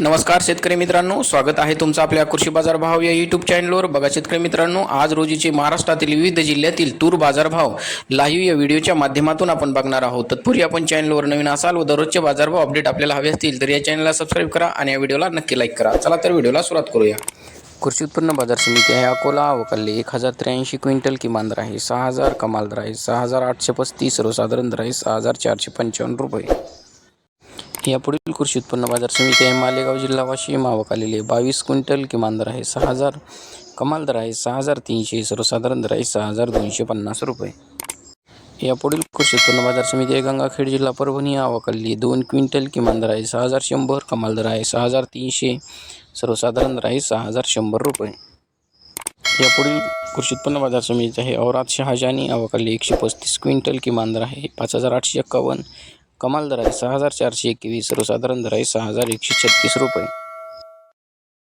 नमस्कार शेतकरी मित्रांनो स्वागत आहे तुमचं आपल्या कृषी बाजार भाव या युट्यूब चॅनलवर बघा शेतकरी मित्रांनो आज रोजीचे महाराष्ट्रातील विविध जिल्ह्यातील तूर बाजारभाव लाईव्ह या व्हिडिओच्या माध्यमातून आपण बघणार आहोत. तत्पूर्वी आपण चॅनलवर नवीन असाल व दररोजचे बाजारभाव अपडेट आपल्याला हवे असतील तर या चॅनलला सबस्क्राईब करा आणि या व्हिडिओला नक्की लाईक करा. चला तर व्हिडिओला सुरुवात करूया. कृषी उत्पन्न बाजार समिती आहे अकोला अवकाल्ले एक हजार त्र्याऐंशी क्विंटल किमान दर आहे सहा हजार कमाल दर आहे सहा हजार आठशे पस्तीस सर्वसाधारण दर आहे सहा हजार चारशे पंचावन्न रुपये. यापुढील कृषी उत्पन्न बाजार समिती आहे. मालेगाव जिल्हा वाशिम आवक आलेली आहे. बावीस क्विंटल किमान दर आहे. सहा हजार कमाल दर आहे. सहा हजार तीनशे सर्वसाधारण दर आहे. सहा हजार दोनशे पन्नास रुपये. यापुढील कृषी उत्पन्न बाजार समिती आहे. गंगाखेड जिल्हा परभणी आवक आलेली दोन क्विंटल किमान दर आहे. सहा हजार शंभर कमाल दर आहे. सहा हजार तीनशे सर्वसाधारण दर आहे. सहा हजार शंभर रुपये. यापुढील कृषी उत्पन्न बाजार समिती आहे. औरात शहाजानी अवकाली एकशे पस्तीस क्विंटल किमान दर आहे. पाच हजार आठशे एक्कावन्न कमाल दर आहे. सहा हजार चारशे एकवीस सर्वसाधारण दर आहे सहा हजार एकशे छत्तीस रुपये.